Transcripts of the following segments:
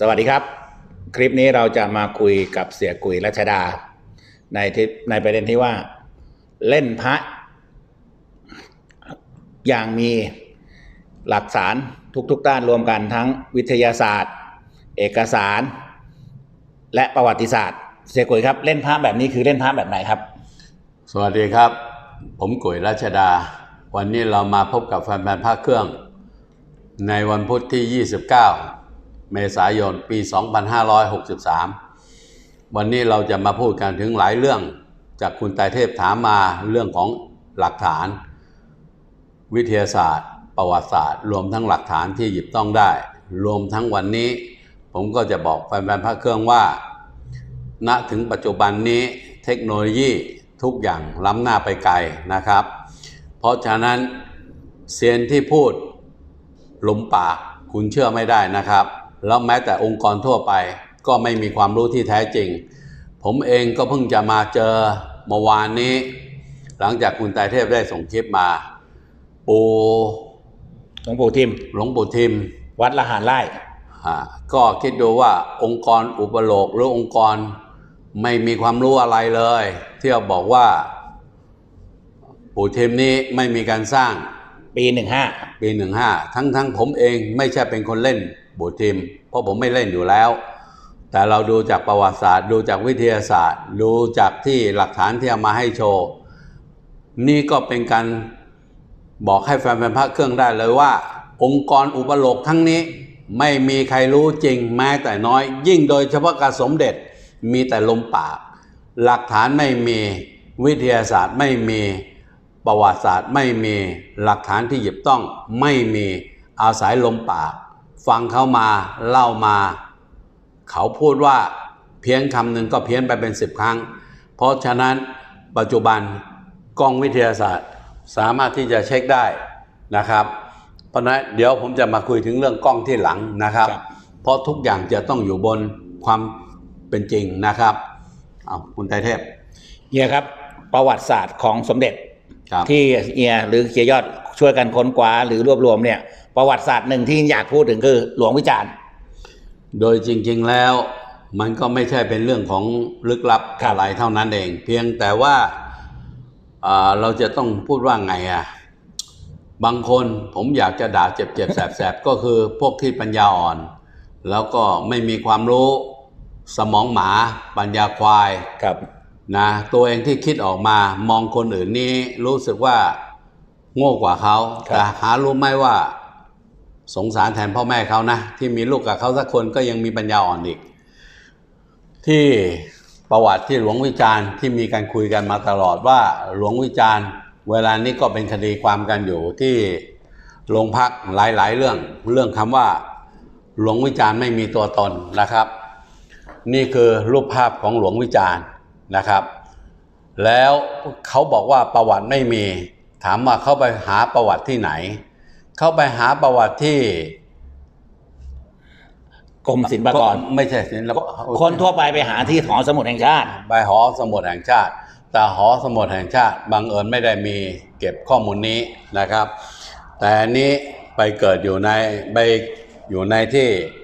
สวัสดีครับ คลิปนี้เราจะมาคุยกับเสียกุยรัชดา ในที่ในประเด็นที่ว่า เล่นพระอย่างมีหลักฐานทุกๆด้านรวมกันทั้งวิทยาศาสตร์ เอกสาร และประวัติศาสตร์ เสียกุยครับ เล่นพระแบบนี้คือเล่นพระแบบไหนครับ สวัสดีครับ ผมกุยรัชดา วันนี้เรามาพบกับแฟนๆภาคเครื่อง ในวันพุธที่ 29 เมษายนปี 2563 วันนี้เราจะมาพูดกันถึงหลายเรื่องจากคุณไตรเทพถามมาเรื่องของหลักฐาน วิทยาศาสตร์ ประวัติศาสตร์ รวมทั้งหลักฐานที่หยิบต้องได้ รวมทั้งวันนี้ ผมก็จะบอกแฟนๆภาคเครื่องว่า ณถึงปัจจุบันนี้เทคโนโลยีทุกอย่างล้ำหน้าไปไกลนะครับ เพราะฉะนั้นเซียนที่พูดหลุมปากคุณเชื่อไม่ได้นะครับ แล้วแม้แต่องค์กรทั่วไป ก็ไม่มีความรู้ที่แท้จริง ผมเองก็เพิ่งจะมาเจอเมื่อวานนี้ หลังจากคุณไตรเทพได้ส่งคลิปมา ปูหลวงปู่ทิม หลวงปู่ทิม วัดละหารไร่อ่าก็คิดดูว่าองค์กรอุปโลกหรือองค์กรไม่มีความรู้อะไรเลย ที่เราบอกว่า ปู่เทมนี้ไม่มีการสร้าง ปีหนึ่งห้าปีหนึ่งห้าทั้งทั้งผมเองไม่ใช่เป็นคนเล่นปู่เทมเพราะผมไม่เล่นอยู่แล้ว แต่เราดูจากประวัติศาสตร์ดูจากวิทยาศาสตร์ ดูจากที่หลักฐานที่เอามาให้โชว์ นี่ก็เป็นการบอกให้แฟนๆพระเครื่องได้เลยว่า องค์กรอุปโลกทั้งนี้ไม่มีใครรู้จริงแม้แต่น้อย ยิ่งโดยเฉพาะการสมเด็จมีแต่ลมปาก หลักฐานไม่มีวิทยาศาสตร์ไม่มี ประวัติศาสตร์ไม่มีหลักฐานที่หยิบต้องไม่มีอาศัยลมปาก ฟังเขามาเล่ามา เขาพูดว่าเพี้ยนคำหนึ่งก็เพี้ยนไปเป็นสิบครั้ง เพราะฉะนั้นปัจจุบันกล้องวิทยาศาสตร์สามารถที่จะเช็คได้นะครับ เพราะฉะนั้นเดี๋ยวผมจะมาคุยถึงเรื่องกล้องที่หลังนะครับครับ เพราะทุกอย่างจะต้องอยู่บนความเป็นจริงนะครับเอาคุณไตรเทพเฮียครับประวัติศาสตร์ของสมเด็จครับ ที่เฮียหรือเฮียยอดช่วยกันค้นคว้าหรือรวบรวมเนี่ย ประวัติศาสตร์หนึ่งที่อยากพูดถึงคือหลวงวิจารณ์ โดยจริง ๆแล้วมันก็ไม่ใช่เป็นเรื่องของลึกลับครับอะไรเท่านั้นเอง เพียงแต่ว่าอ่าเราจะต้องพูดว่าไงอะบางคนผมอยากจะด่าเจ็บๆแสบๆก็คือพวกที่ปัญญาอ่อน แล้วก็ไม่มีความรู้สมองหมาปัญญาควายครับ นะตัวเองที่คิดออกมามองคนอื่นนี่รู้สึกว่าโง่กว่าเขาครับแต่หารู้ไหมว่า สงสารแทนพ่อแม่เขานะ ที่มีลูกกับเขาสักคนก็ยังมีปัญญาอ่อนอีก ที่ประวัติที่หลวงวิจารณ์ที่มีการคุยกันมาตลอดว่าหลวงวิจารณ์ เวลานี้ก็เป็นคดีความกันอยู่ที่โรงพักหลาย ๆ เรื่อง เรื่องคำว่า หลวงวิจารณ์ไม่มีตัวตนนะครับ นี่คือรูปภาพของหลวงวิจารณ์ นะครับ แล้วเขาบอกว่าประวัติไม่มี ถามว่าเขาไปหาประวัติที่ไหน เขาไปหาประวัติที่กรมศิลปากรไม่ใช่ศิลปคนทั่วไปไปหาที่หอสมุดแห่งชาติ ไปหอสมุดแห่งชาติ แต่หอสมุดแห่งชาติบังเอิญไม่ได้มีเก็บข้อมูลนี้นะครับ แต่อันนี้ไปเกิดอยู่ในไปอยู่ในที่อ่า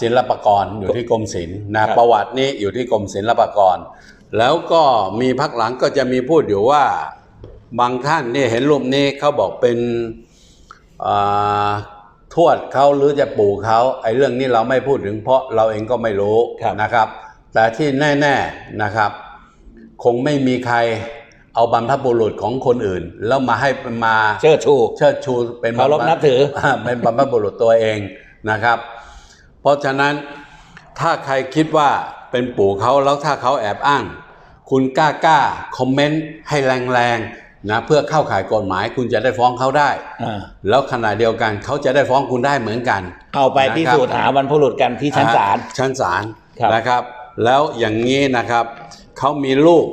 ศิลปากรอยู่ที่กรมศิลป์นะครับประวัตินี้อยู่ที่กรมศิลปากร แล้วก็มีพักหลังก็จะมีพูดอยู่ว่าบางท่านนี่เห็นรูปนี้เขาบอกเป็นอ่าทวดเขาหรือจะปู่เขาไอ้เรื่องนี้เราไม่พูดถึงเพราะเราเองก็ไม่รู้ครับนะครับ แต่ที่แน่ๆนะครับ คงไม่มีใครเอาบรรพบุรุษของคนอื่น แล้วมาให้มาเชิดชู เชิดชูเป็นเคารพนับถือเป็นบรรพบุรุษตัวเองนะครับ เพราะฉะนั้นถ้าใครคิดว่าเป็นปู่เขาแล้วถ้าเขาแอบอ้าง คุณกล้ากล้าคอมเมนต์ให้แรงๆนะเพื่อเข้าข่ายกฎหมายคุณจะได้ฟ้องเขาได้ อ่าแล้วขณะเดียวกันเขาจะได้ฟ้องคุณได้เหมือนกัน เอาไปพิสูจน์หาบรรพบุรุษกันที่ชั้นศาล ชั้นศาลครับ นะครับ แล้วอย่างนี้นะครับเขามีรูป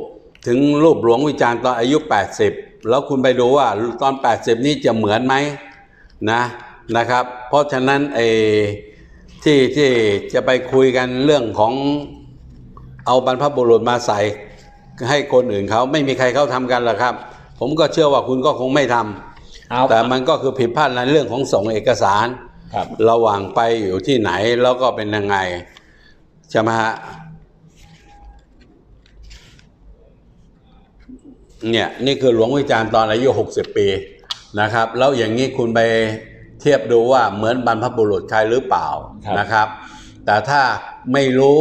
ถึงรูปหลวงวิจารณ์ตอนอายุ 80 แล้วคุณไปดูว่าตอน 80 นี่จะเหมือนไหมนะนะครับ เพราะฉะนั้นไอ้ ที่ที่จะไปคุยกันเรื่องของเอาบรรพบุรุษมาใส่ให้คนอื่นเขาไม่มีใครเขาทำกันหรอกครับ ผมก็เชื่อว่าคุณก็คงไม่ทำเอาแต่มันก็คือผิดพลาดในเรื่องของส่งเอกสารครับระหว่างไปอยู่ที่ไหนแล้วก็เป็นยังไงใช่ไหมฮะเนี่ยนี่คือหลวงวิจารณ์ตอนอายุ 60 ปีนะครับ แล้วอย่างนี้คุณไป เทียบดูว่าเหมือนบรรพบุรุษใครหรือเปล่าครับ นะครับ แต่ถ้าไม่รู้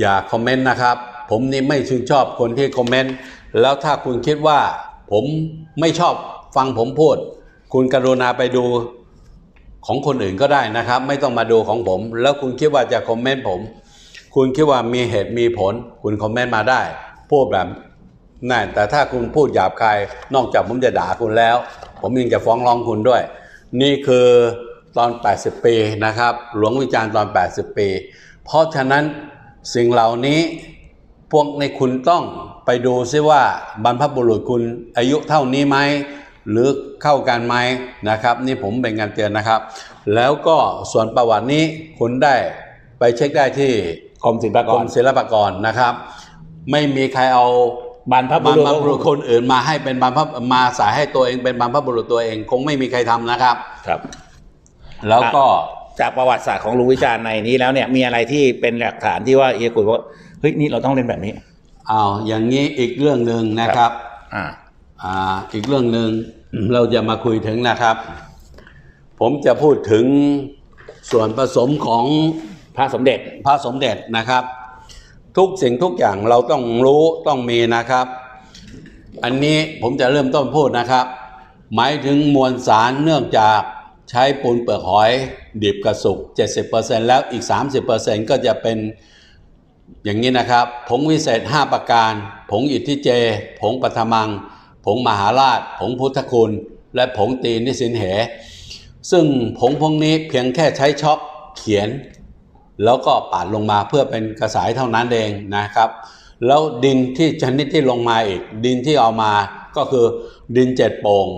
อย่าคอมเมนต์นะครับ ผมนี่ไม่ชื่นชอบคนที่คอมเมนต์แล้วถ้าคุณคิดว่าผมไม่ชอบฟังผมพูด คุณกรุณาไปดูของคนอื่นก็ได้นะครับ ไม่ต้องมาดูของผม แล้วคุณคิดว่าจะคอมเมนต์ผม คุณคิดว่ามีเหตุมีผล คุณคอมเมนต์มาได้พูดแบบนั่นแต่ถ้าคุณพูดหยาบคายนอกจากผมจะด่าคุณแล้ว ผมยังจะฟ้องร้องคุณด้วย นี่คือตอน 80 ปีนะครับ หลวงวิจารณ์ตอน 80 ปี เพราะฉะนั้นสิ่งเหล่านี้พวกในคุณต้องไปดูซิว่าบรรพบุรุษคุณอายุเท่านี้ไหมหรือเข้ากันไหมนะครับ นี่ผมเป็นการเตือนนะครับ แล้วก็ส่วนประวัตินี้คุณได้ไปเช็คได้ที่กรมศิลปากกรรมศิลปากรนะครับ ไม่มีใครเอา บรรพบรบุรรุษพบุรุษคนอื่นมาให้เป็นบรรพมาสายให้ตัวเองเป็นบรรพบุรุษตัวเอง คงไม่มีใครทำนะครับ ครับ แล้วก็จากประวัติศาสตร์ของลุงวิจารณ์ในนี้แล้วเนี่ยมีอะไรที่เป็นหลักฐานที่ว่าเฮียกุยบอกว่าเฮ้ยนี่เราต้องเล่นแบบนี้เอาอย่างนี้อีกเรื่องหนึ่งนะครับอ่าอ่าอีกเรื่องหนึ่งเราจะมาคุยถึงนะครับ ผมจะพูดถึงส่วนผสมของพระสมเด็จพระสมเด็จนะครับ ทุกสิ่งทุกอย่างเราต้องรู้ต้องมีนะครับ อันนี้ผมจะเริ่มต้นพูดนะครับ หมายถึงมวลสารเนื่องจากใช้ปูนเปลือกหอย ดิบกระสุก 70%แล้วอีก 30%ก็จะเป็นอย่างนี้นะครับ ผงวิเศษ 5 ประการ ผงอิทธิเจ ผงปัทมัง ผงมหาราช ผงพุทธคุณ และผงตีนิสินเห ซึ่งผงพวกนี้เพียงแค่ใช้ช็อกเขียน แล้วก็ปาดลงมาเพื่อเป็นกระสายเท่านั้นเองนะครับ แล้วดินที่ชนิดที่ลงมาอีก ดินที่เอามาก็คือดินเจ็ดโป่ง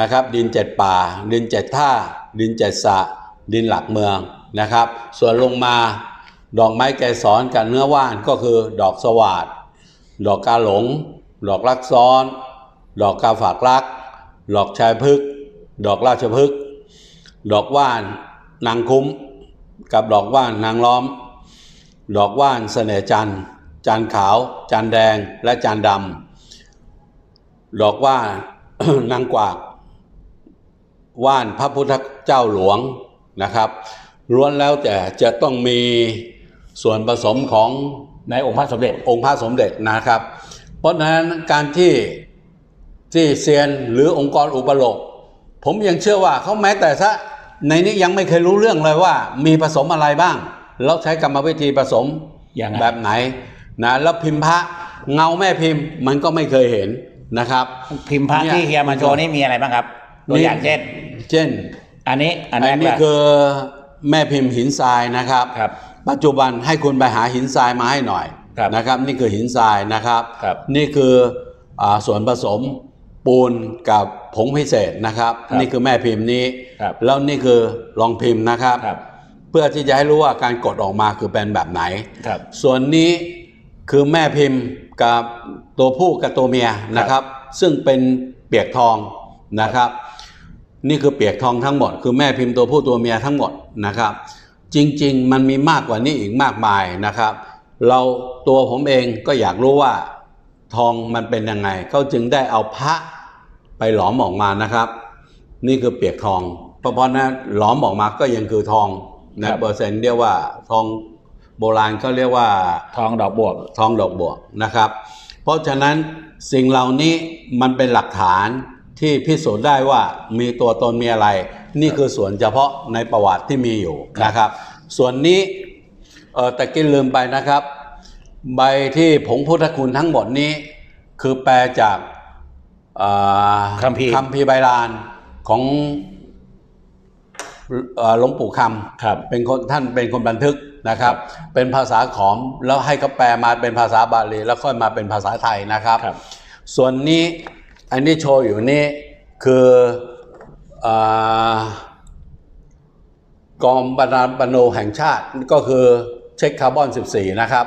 นะครับ ดินเจ็ดป่า ดินเจ็ดท่า ดินเจ็ดสะ ดินหลักเมืองนะครับ ส่วนลงมาดอกไม้ไกสอนกับเนื้อว่านก็คือดอกสวาดดอกกาหลง ดอกรักซ้อน ดอกกาฝากรัก ดอกชายพฤกดอกราชพฤกดอกว่านนางคุ้ม กับดอกว่านนางล้อม ดอกว่านเสน่จันจันขาว จันแดงและจันดำดอกว่านนางกวาก ว่านพระพุทธเจ้าหลวงนะครับล้วนแล้วแต่จะต้องมีส่วนผสมของในองค์พระสมเด็จองค์พระสมเด็จนะครับ เพราะฉะนั้นการที่ที่เซียนหรือองค์กรอุปโลก ผมยังเชื่อว่าเขาแม้แต่ซะ ในนี้ยังไม่เคยรู้เรื่องเลยว่า มีผสมอะไรบ้าง แล้วใช้กรรมวิธีผสมยังไงแบบไหนนะแล้วพิมพ์พระเงาแม่พิมพ์มันก็ไม่เคยเห็นนะครับ พิมพ์พระเนี่ยที่เฮียมาโชว์นี่มีอะไรบ้างครับตัวอย่างเช่น เช่น อันนี้อันอัแรนกนี้ว่าคือแม่พิมพ์หินทรายนะครับครับ ปัจจุบันให้คุณไปหาหินทรายมาให้หน่อยครับนะครับ นี่คือหินทรายนะครับครับนี่คืออาส่วนผสม ปูนกับผงพิเศษนะครับครับ นี่คือแม่พิมพ์นี้ครับแล้วนี่คือรองพิมพ์นะครับครับ เพื่อที่จะให้รู้ว่าการกดออกมาคือเป็นแบบไหนครับส่วนนี้คือแม่พิมพ์กับตัวผู้กับตัวเมียนะครับ ซึ่งเป็นเปียกทองนะครับ นี่คือเปียกทองทั้งหมด คือแม่พิมพ์ตัวผู้ตัวเมียทั้งหมดนะครับ จริง ๆ มันมีมากกว่านี้อีกมากมายนะครับ เราตัวผมเองก็อยากรู้ว่าทองมันเป็นยังไงเขาจึงได้เอาพระ ไปหลอมออกมานะครับ นี่คือเปียกทอง เพราะเพราะนั้นหลอมออกมาก็ยังคือทองในครับเปอร์เซ็นต์เรียกว่าทองโบราณเขาเรียกว่า ทองดอกบวก ทองดอกบัวนะครับ เพราะฉะนั้นสิ่งเหล่านี้มันเป็นหลักฐานที่พิสูจน์ได้ว่ามีตัวตนมีอะไร นี่คือส่วนเฉพาะในประวัติที่มีอยู่นะครับ ส่วนนี้เออแต่กินลืมไปนะครับ ใบที่ผงพุทธคุณทั้งหมดนี้ คือแปลจากเอ่อ คัมภีร์คัมภีร์ใบลานของเอ่อหลวงปู่คำครับเป็นคนท่านเป็นคนบันทึกนะครับ เป็นภาษาขอมแล้วให้เขาแปลมาเป็นภาษาบาลีแล้วค่อยมาเป็นภาษาไทยนะครับครับส่วนนี้อันนี้โชว์อยู่นี่คืออากองบรรณาบรรโนแห่งชาติก็คือเช็คคาร์บอน 14 นะครับ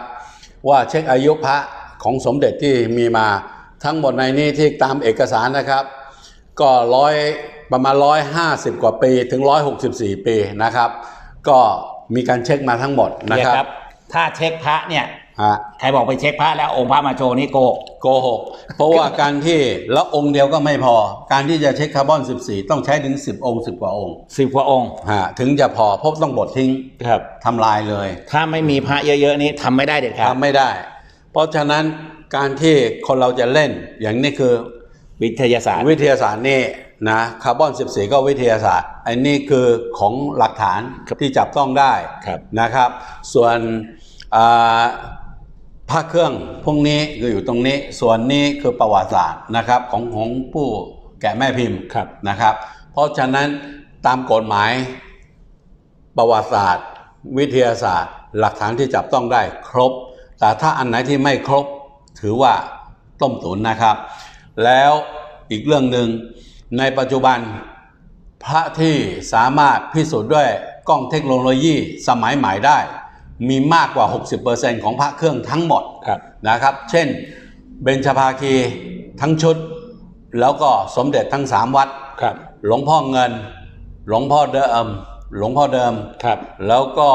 ว่าเช็คอายุพระของสมเด็จที่มีมา ทั้งหมดในนี้ที่ตามเอกสารนะครับ ก็ร้อยประมาณ150กว่าปีถึง164ปีนะครับ ก็มีการเช็คมาทั้งหมดนะเฮียครับครับ ถ้าเช็คพระเนี่ยฮะใครบอกไปเช็คพระแล้วองค์พระมาโชว์นี่โกหกโกหกเพราะว่าการที่แล้วองค์เดียวก็ไม่พอ การที่จะเช็คคาร์บอน 14 ต้องใช้ถึง 10 องค์ 10 กว่าองค์สิบกว่าองค์ฮะถึงจะพอเพราะต้องบดทิ้งครับทำลายเลยถ้าไม่มีพระเยอะๆนี้ทำไม่ได้เด็ดขาดทำไม่ได้ เพราะฉะนั้น การที่คนเราจะเล่นอย่างนี้คือวิทยาศาสตร์ วิทยาศาสตร์นี่นะคาร์บอน14 ก็วิทยาศาสตร์ อันนี้คือของหลักฐานครับที่จับต้องได้ครับนะครับ ส่วนอ่าพระเครื่องพวกนี้คืออยู่ตรงนี้ ส่วนนี้คือประวัติศาสตร์นะครับของของผู้แกะแม่พิมพ์ครับนะครับ เพราะฉะนั้นตามกฎหมายประวัติศาสตร์ วิทยาศาสตร์ หลักฐานที่จับต้องได้ครบ แต่ถ้าอันไหนที่ไม่ครบ ถือว่าต้มตุ๋นนะครับ แล้วอีกเรื่องหนึ่งในปัจจุบันพระที่สามารถพิสูจน์ด้วยกล้องเทคโนโลยีสมัยใหม่ได้ มีมากกว่า 60%ของพระเครื่องทั้งหมดครับนะครับ เช่นเบญจภาคีทั้งชุด แล้วก็สมเด็จทั้งสามวัดครับหลวงพ่อเงิน หลวงพ่อเดิม หลวงพ่อเดิมครับแล้วก็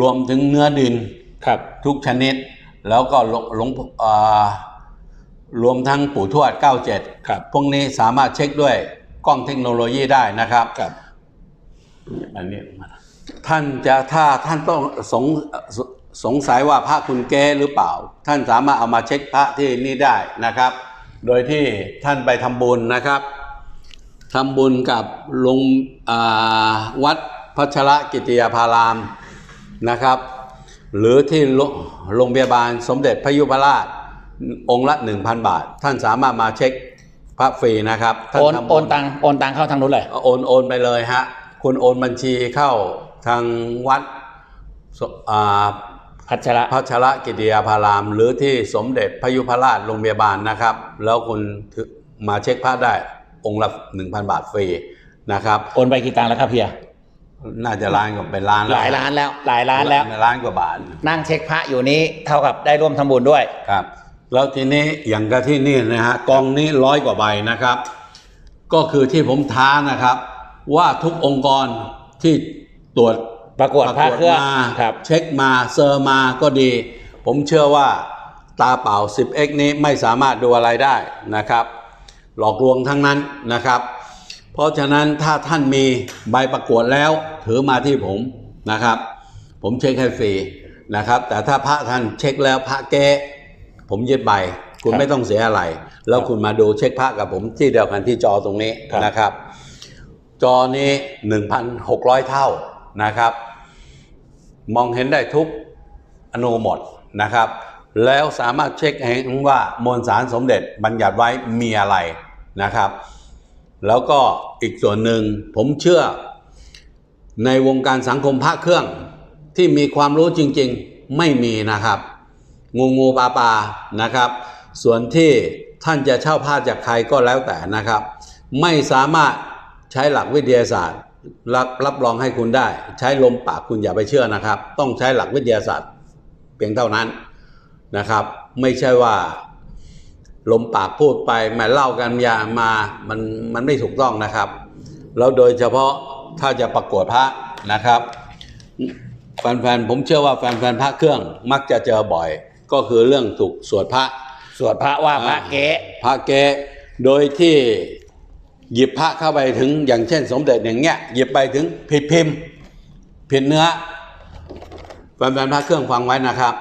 รวมถึงเนื้อดินครับทุกชนิด แล้วก็หลวงหลวงอ่ารวมทั้งปู่ทวด 97 ครับ พวกนี้สามารถเช็คด้วยกล้องเทคโนโลยีได้นะครับครับอันนี้ท่านจะถ้าท่านต้องสงสสงสัยว่าพระคุณแก้หรือเปล่า ท่านสามารถเอามาเช็คพระที่นี่ได้นะครับ โดยที่ท่านไปทำบุญนะครับทำบุญกับลงอ่าวัดพัชระกิติยาภารามนะครับ หรือที่โรโรงพยาบาลสมเด็จพระยุพราชองค์ละ 1,000 บาท ท่านสามารถมาเช็คพระฟรีนะครับท่าโอนทำบุญโอนตังค์โอนตังค์เข้าทางนู้นเลยโอนโอนไปเลยฮะคุณโอนบัญชีเข้าทางวัดสอ่าพัชระพัชระกิติยาภาราม หรือที่สมเด็จพระยุพราชโรงพยาบาลนะครับ แล้วคุณถึมาเช็คพระได้องค์ละ1,000 บาทฟรีนะครับ โอนไปกี่ตังค์แล้วครับเฮีย น่าจะล้านกว่าเป็นล้านหลายล้านแล้ว หลายล้านแล้วล้านกว่าบาท นั่งเช็คพระอยู่นี้เท่ากับได้ร่วมทำบุญด้วยครับ แล้วทีนี้อย่างกับที่นี่นะฮะกองนี้ร้อยกว่าใบนะครับ ก็คือที่ผมท้านะครับ ว่าทุกองค์กรที่ตรวจประกวดพระเครื่องมาครับเช็คมาเซอร์มาก็ดี ผมเชื่อว่าตาเปล่า 10x นี้ไม่สามารถดูอะไรได้นะครับ หลอกลวงทั้งนั้นนะครับ เพราะฉะนั้นถ้าท่านมีใบประกวดแล้วถือมาที่ผมนะครับ ผมเช็คให้ฟรีนะครับ แต่ถ้าพระท่านเช็คแล้วพระแก้ผมยึดใบ คุณคไม่ต้องเสียอะไร แล้วคุณมาดูเช็คพระกับผมที่เดียวกันที่จอตรงนี้นะครับ จอนี้ 1,600 เท่านะครับ มองเห็นได้ทุกอนูหมดนะครับ แล้วสามารถเช็คเห็นว่ามวลสารสมเด็จบัญญัติไว้มีอะไรนะครับ แล้วก็อีกส่วนหนึ่งผมเชื่อ ในวงการสังคมพระเครื่องที่มีความรู้จริงๆไม่มีนะครับ งูงูปลาปลานะครับ ส่วนที่ท่านจะเช่าผ้าจากใครก็แล้วแต่นะครับ ไม่สามารถใช้หลักวิทยาศาสตร์ รับรับรองให้คุณได้ ใช้ลมปากคุณอย่าไปเชื่อนะครับ ต้องใช้หลักวิทยาศาสตร์ เพียงเท่านั้นนะครับ ไม่ใช่ว่า ลมปากพูดไปแหมาเล่ากันยามามันมันไม่ถูกต้องนะครับ แล้วโดยเฉพาะถ้าจะประกวดพระนะครับแฟนๆผมเชื่อว่าแฟนๆพระเครื่องมักจะเจอบ่อย ก็คือเรื่องถูกสวดพระสวดพระว่าพระเก๊พระเก๊โดยที่หยิบพระเข้าไปถึงอย่างเช่น สมเด็จอย่างเงี้ยหยิบไปถึงผิดพิมพ์ผิดเนื้อแฟนๆพระเครื่องฟังไว้นะครับ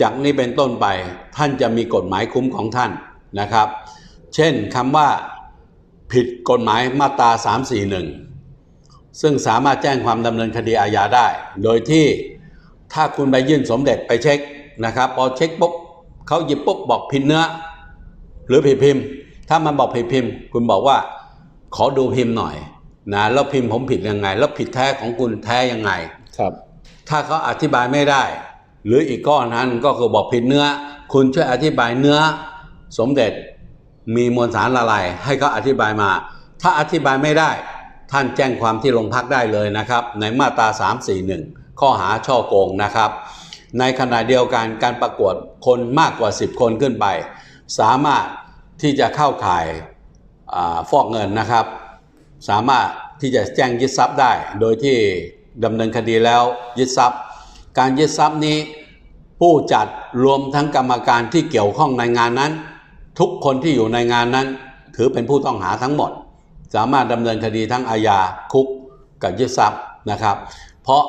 จากนี้เป็นต้นไปท่านจะมีกฎหมายคุ้มของท่านนะครับ เช่นคำว่าผิดกฎหมายมาตรา 341 ซึ่งสามารถแจ้งความดำเนินคดีอาญาได้ โดยที่ถ้าคุณไปยื่นสมเด็จไปเช็คนะครับพอเช็คปุ๊บเขาหยิบปุ๊บบอกผิดเนื้อ หรือผิดพิมพ์ ถ้ามันบอกผิดพิมพ์ คุณบอกว่าขอดูพิมพ์หน่อยนะแล้วพิมพ์ผมผิดยังไง แล้วผิดแท้ของคุณแท้ยังไงครับ ถ้าเขาอธิบายไม่ได้ หรืออีกก้อนนั้นก็คือบอกผิดเนื้อ คุณช่วยอธิบายเนื้อ สมเด็จมีมวลสารอะไรให้เขาอธิบายมา ถ้าอธิบายไม่ได้ ท่านแจ้งความที่โรงพักได้เลยนะครับ ในมาตรา 341 ข้อหาช่อโกงนะครับ ในขณะเดียวกันการประกวดคนมากกว่า 10 คนขึ้นไป สามารถที่จะเข้าข่ายอฟอกเงินนะครับ สามารถที่จะแจ้งยึดทรัพย์ได้ โดยที่ดำเนินคดีแล้วยึดทรัพย์ การยึดทรัพย์นี้ ผู้จัดรวมทั้งกรรมการที่เกี่ยวข้องในงานนั้น ทุกคนที่อยู่ในงานนั้น ถือเป็นผู้ต้องหาทั้งหมด สามารถดำเนินคดีทั้งอาญาคุกกับยึดทรัพย์นะครับ เพราะ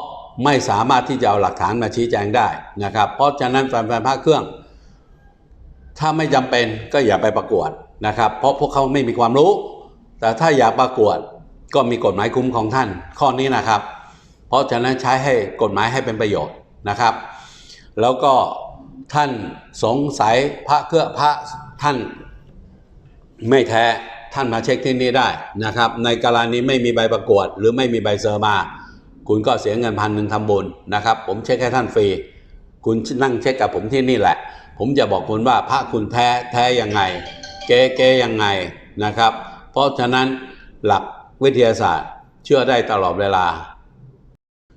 ไม่สามารถที่จะเอาหลักฐานมาชี้แจงได้นะครับ เพราะฉะนั้นแฟนๆพระเครื่อง ถ้าไม่จำเป็นก็อย่าไปประกวดนะครับ เพราะพวกเขาไม่มีความรู้ แต่ถ้าอยากประกวดก็มีกฎหมายคุ้มของท่าน ข้อนี้นะครับ ราะฉะนั้นใช้ให้กฎหมายให้เป็นประโยชน์นะครับ แล้วก็ท่านสงสัยพระเครื่องพระท่านไม่แท้ท่านมาเช็คที่นี่ได้นะครับ ในกรณีไม่มีใบประกวด หรือไม่มีใบเซอร์มา คุณก็เสียเงินพันหนึ่งทำบุญนะครับ ผมเช็คให้ท่านฟรี คุณนั่งเช็คกับผมที่นี่แหละ ผมจะบอกคุณว่าพระคุณแท้แท้ยังไง เก๊เก๊ยังไงนะครับ เพราะฉะนั้นหลักวิทยาศาสตร์เชื่อได้ตลอดเวลา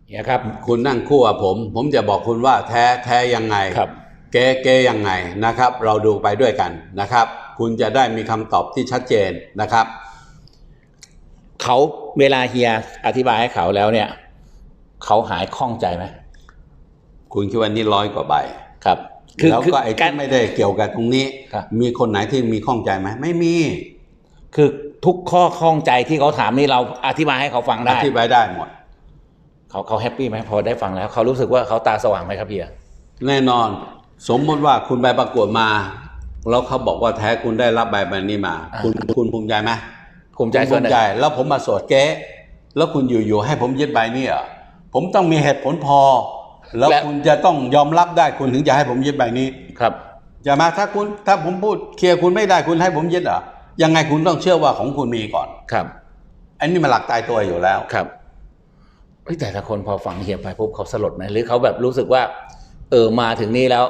เฮียครับ คุณนั่งคู่กับผม ผมจะบอกคุณว่าแท้แท้ยังไงครับ เก๊เก๊ยังไงนะครับ เราดูไปด้วยกันนะครับ คุณจะได้มีคำตอบที่ชัดเจนนะครับ เขาเวลาเฮียอธิบายให้เขาแล้วเนี่ย เขาหายคล่องใจไหมคุณคิดว่านี่ร้อยกว่าใบครับแล้วก็ไอ้การที่ไม่ได้เกี่ยวกับตรงนี้ครับมีคนไหนที่มีข้องใจไหมไม่มี คือทุกข้อข้องใจที่เขาถามนี่เราอธิบายให้เขาฟังอได้ธิบายได้หมด เขาเขาแฮปปี้ไหมพอได้ฟังแล้วเขารู้สึกว่าเขาตาสว่างไหมครับเฮียแน่นอน สมมติว่าคุณไปประกวดมาแล้วเขาบอกว่าแท้คุณได้รับใบใบนี้มาอ่าคุณคุณภูมิใจไหมภูมิใจคุณส่วนหนึ่งใจแล้วผมมาสวดเก๊แล้วคุณอยู่ๆให้ผมยึดใบนี้เหรอผมต้องมีเหตุผลพอ แล้วคุณจะต้องยอมรับได้คุณถึงจะให้ผมยึดใบนี้ครับจะมาถ้าคุณถ้าผมพูดเคลียร์คุณไม่ได้คุณให้ผมยึดเหรอยังไงคุณต้องเชื่อว่าของคุณมีก่อนครับอันนี้มันหลักตายตัวอยู่แล้วครับเฮ้ย แต่ถ้าคนพอฟังเฮียไปปุ๊บเขาสลดไหมหรือเขาแบบรู้สึกว่า เออมาถึงนี่แล้ว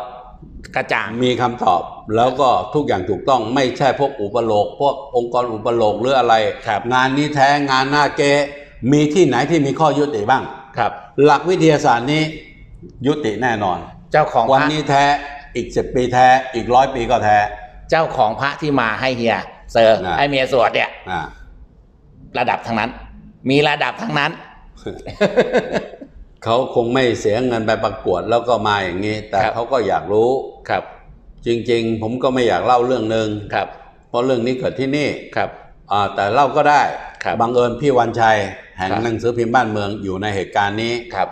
กระจ่างมีคำตอบ แล้วก็ทุกอย่างถูกต้องไม่ใช่พวกอุปโลกพวกองค์กรอุปโลกหรืออะไร ครับงานนี้แท้งานหน้าเกมีที่ไหนที่มีข้อยุติบ้าง ครับ หลักวิทยาศาสตร์นี้ยุติแน่นอน เจ้าของพวันระนี้แท้อีกสิบปีแท้อีกร้อยปีก็แท้ เจ้าของพระที่มาให้เฮียเซอร์อ่าให้เมียสวดเนี่ย อ่าระดับทั้งนั้น มีระดับทั้งนั้น เขาคงไม่เสียเงินไปประกวดแล้วก็มาอย่างนี้ แต่ครับเขาก็อยากรู้ครับ จริงๆ ผมก็ไม่อยากเล่าเรื่องหนึ่งครับเพราะเรื่องนี้เกิดที่นี่ครับอ่าแต่เล่าก็ได้ครับบังเอิญพี่วันชัยแห่งครับหนังสือพิมพ์บ้านเมืองอยู่ในเหตุการณ์นี้ครับ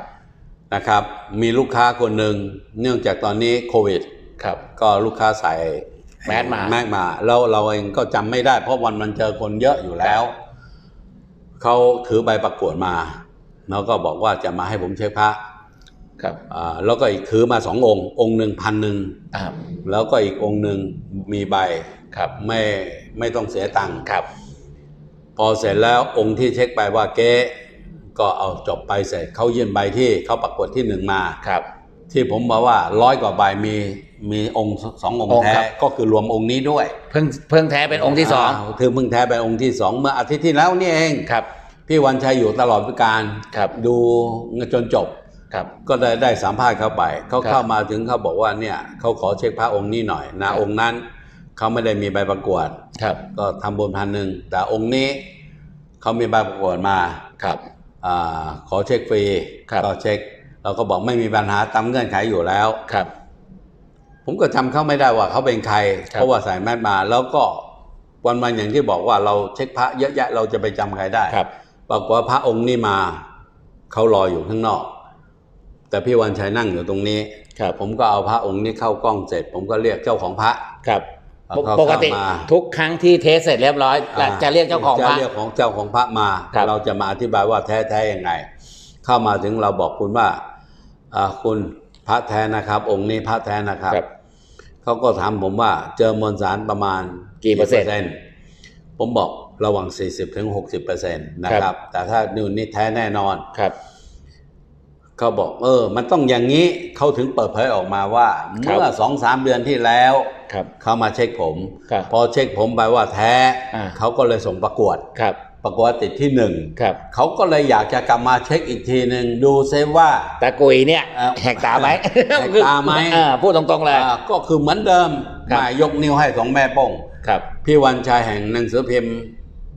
นะครับ มีลูกค้าคนหนึ่งเนื่องจากตอนนี้โควิดครับก็ลูกค้าใส่แมสมาแมสมาแล้วเราเองก็จำไม่ได้ เพราะวันมันเจอคนเยอะอยู่แล้ว เขาถือใบประกวดมา แล้วก็บอกว่าจะมาให้ผมเช็คพระครับอ่าแล้วก็อีกถือมาสององค์ องค์หนึ่งพันหนึ่งอ่าแล้วก็อีกองค์หนึ่งมีใบครับไม่ไม่ต้องเสียตังค์ครับ พอเสร็จแล้วองค์ที่เช็คไปว่าเก๊ก็เอาจบไปเสร็จเขายื่นใบที่เขาประกวดที่หนึ่งมาครับ ที่ผมบอกว่าร้อยกว่าใบมีมีองค์สองององค์ค์แท้ครับก็คือรวมองค์นี้ด้วย เพิ่งเพิ่งแท้เป็นองค์ที่สองาถึงเพิ่งแท้เป็นองค์ที่สองเมื่ออาทิตย์ที่แล้วนี่เองครับ พี่วันชัยอยู่ตลอดการครับดูจนจบครับก็ได้ได้สัมภาษณ์เข้าไป เขาครับเข้ามาถึงเขาบอกว่าเนี่ยเขาขอเช็คพระองค์นี้หน่อยนะครับองค์นั้นเขาไม่ได้มีใบประกวดครับก็ทำบุญพันหนึ่งแต่องค์นี้เขามีใบประกวดมาครับอาขอเช็คฟรีครับก็เช็ค เราก็บอกไม่มีปัญหาตามเงื่อนไขอยู่แล้วครับ ผมก็จำเขาไม่ได้ว่าเขาเป็นใครครับเพราะว่าใส่แมสมาแล้วก็วันวันๆอย่างที่บอกว่าเราเช็คพระเยอะแยะเราจะไปจำใครได้ครับ ปรากฏว่าพระองค์นี้มาเขารออยู่ข้างนอก แต่พี่วันชัยนั่งอยู่ตรงนี้ครับผมก็เอาพระองค์นี้เข้ากล้องเสร็จ ผมก็เรียกเจ้าของพระครับเอาเข้าปกติเข้ามาทุกครั้งที่เทสเสร็จเรียบร้อยแล้วจะเรียกเจ้าของพจะระเรียกของเจ้าของพระมาครับเราจะมาอธิบายว่าแท้แท้ยังไง เข้ามาถึงเราบอกคุณว่าอ่าคุณพระแท้นะครับ องค์นี้พระแท้นะครับครับเขาก็ถามผมว่าเจอมวลสารประมาณกี่เปอร์เซ็นต์ต์ผมบอก ระหว่าง 40ถึง60เปอร์เซ็นต์นะคครัรับบแต่ถ้านู่นนี่แท้แน่นอนครับเขาบอกเออ มันต้องอย่างนี้เขาถึงเปิดเผยออกมาว่าครับเมื่อสองสามเดือนที่แล้วครับเขามาเช็คผมครับพอเช็คผมไปว่าแท้อ่าเขาก็เลยส่งประกวดครับประกวดติดที่หนึ่งครับเขาก็เลยอยากจะกลับมาเช็คอีกทีหนึ่งดูเซฟว่าตากุยเนี่ยเอ่อแหกตาไหมแหกตาไหมเออพูดตรงๆเลยอ่าก็คือเหมือนเดิมครับมายกนิ้วให้สองแม่โป้งครับพี่วันชัยแห่งหนังสือพิมพ์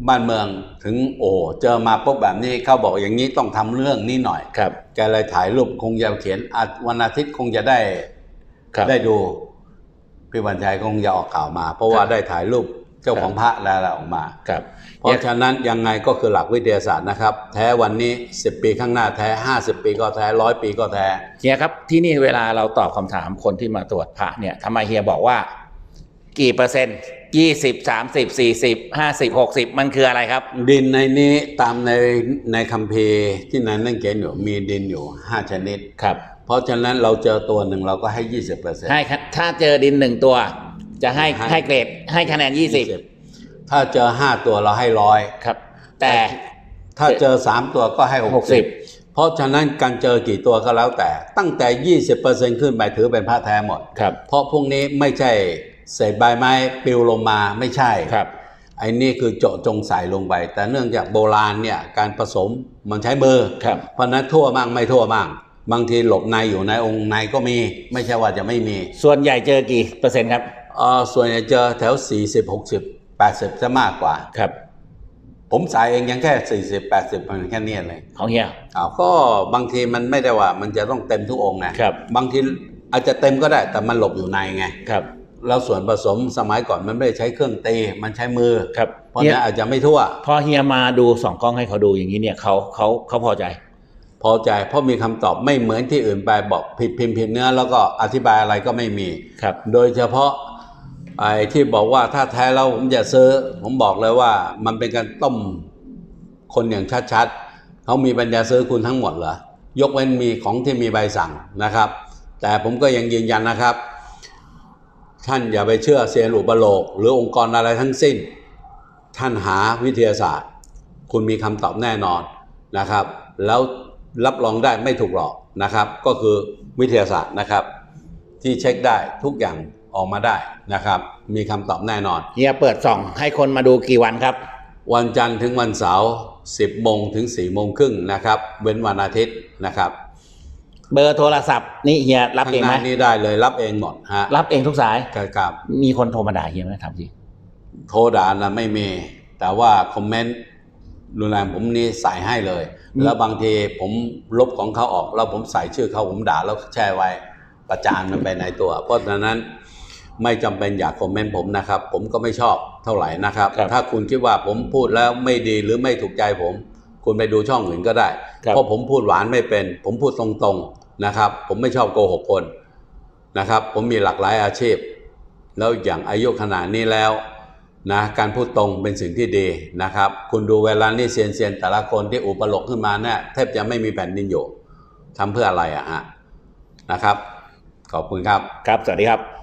บ้านเมืองถึงโอ้เจอมาปุ๊บแบบนี้เขาบอกอย่างนี้ต้องทำเรื่องนี้หน่อยครับ แกเลยถ่ายรูปคงจะเขียนอาจวันอาทิตย์คงจะได้ครับได้ดูพี่วันชัยคงจะออกข่าวมา เพราะว่าครับได้ถ่ายรูปเจ้าของพระแล้วอะไรออกมาครับ เพราะฉะนั้นยังไงก็คือหลักวิทยาศาสตร์นะครับ แท้วันนี้ 10 ปีข้างหน้าแท้ 50 ปีก็แท้ร้อยปีก็แท้เฮียครับที่นี่เวลาเราตอบคำถามคนที่มาตรวจพระเนี่ยทำไมเฮียบอกว่า กี่เปอร์เซ็นต์ ยี่สิบสามสิบสี่สิบห้าสิบหกสิบมันคืออะไรครับ ดินในนี้ตามในในคัมภีร์ที่นั้นนั่นเขียนอยู่มีดินอยู่5ชนิด ครับ เพราะฉะนั้นเราเจอตัวหนึ่งเราก็ให้20เปอร์เซ็นต์ ให้ครับถ้าเจอดินหนึ่งตัว จะให้ให้ ให้เกรดให้คะแนนยี่สิบถ้าเจอ5ตัวเราให้ร้อยครับ แต่ ถ้าเจอ3ตัวก็ให้หกสิบ60 เพราะฉะนั้นการเจอกี่ตัวก็แล้วแต่ ตั้งแต่20%ขึ้นไปถือเป็นพระแท้หมด ครับ เพราะพวกนี้ไม่ใช่ เศษใบไม้ปลิวลงมาไม่ใช่ครับไอ้นี่คือเจาะจงใส่ลงไป แต่เนื่องจากโบราณเนี่ยการผสมมันใช้มือครับเพราะฉะนั้นทั่วมั่งไม่ทั่วมั่งบางทีหลบในอยู่ในองค์ในก็มี ไม่ใช่ว่าจะไม่มี ส่วนใหญ่เจอกี่เปอร์เซ็นต์ครับเออส่วนใหญ่เจอแถว 40 60 80จะมากกว่าครับ ผมสายเองยังแค่ 40 80มันแค่เนี้ยเลยของเฮียอ้าวก็บางทีมันไม่ได้ว่า มันจะต้องเต็มทุกองค์ไงครับ บางทีอาจจะเต็มก็ได้แต่มันหลบอยู่ในไงครับ แล้วส่วนผสมสมัยก่อนมันไม่ได้ใช้เครื่องตีมันใช้มือครับเพราะเฮียนั้นอาจจะไม่ทั่ว พอเฮียมาดูสองกล้องให้เขาดูอย่างนี้เนี่ยเขาเขาเขาพอใจ พอใจเพราะมีคำตอบไม่เหมือนที่อื่นไปบอกผิดพิมพ์ผิดเนื้อแล้วก็อธิบายอะไรก็ไม่มีครับ โดยเฉพาะไอ้ที่บอกว่าถ้าแท้แล้วผมจะซื้อ ผมบอกเลยว่ามันเป็นการต้มคนอย่างชัดๆเขามีปัญญาซื้อคุณทั้งหมดเหรอยกเว้นมีของที่มีใบสั่งนะครับ แต่ผมก็ยังยืนยันนะครับ ท่านอย่าไปเชื่อเซียนอุปโลก หรือองค์กรอะไรทั้งสิ้น ท่านหาวิทยาศาสตร์ คุณมีคำตอบแน่นอนนะครับ แล้วรับรองได้ไม่ถูกหลอกนะครับ ก็คือวิทยาศาสตร์นะครับ ที่เช็คได้ทุกอย่างออกมาได้นะครับ มีคำตอบแน่นอน เฮียเปิดส่องให้คนมาดูกี่วันครับ วันจันทร์ถึงวันเสาร์10โมงถึง4โมงครึ่งนะครับ เว้นวันอาทิตย์นะครับ เบอร์โทรศัพท์นี่เฮียรับเองข้างหไหมน้านี้ได้เลยรับเองหมดฮะรับเองทุกสายกับ มีคนโทรมาด่าเฮียไหมถามจริงโทรด่านะไม่มี แต่ว่าคอมเมนต์รุนแรงผมนี่ใส่ให้เลยมีแล้วบางทีผมลบของเขาออกแล้วผมใส่ชื่อเขาผมด่าแล้วแช่ไว้ ประจานมันไปในตัว เพราะฉะนั้นไม่จำเป็นอยากคอมเมนต์ผมนะครับ ผมก็ไม่ชอบเท่าไหร่นะครับครับถ้าคุณคิดว่าผมพูดแล้วไม่ดีหรือไม่ถูกใจผม คุณไปดูช่องอื่นก็ได้ครับเพราะผมพูดหวานไม่เป็น ผมพูดตรงๆนะครับ ผมไม่ชอบโกหกคนนะครับ ผมมีหลากหลายอาชีพ แล้วอย่างอายุขนาดนี้แล้วนะการพูดตรงเป็นสิ่งที่ดีนะครับ คุณดูเวลานี่เซียนเซียนๆแต่ละคนที่อุปโลกขึ้นมาเนี่ยแทบจะไม่มีแผ่นดินอยู่ทำเพื่ออะไรอะฮะนะครับ ขอบคุณครับ ครับ สวัสดีครับ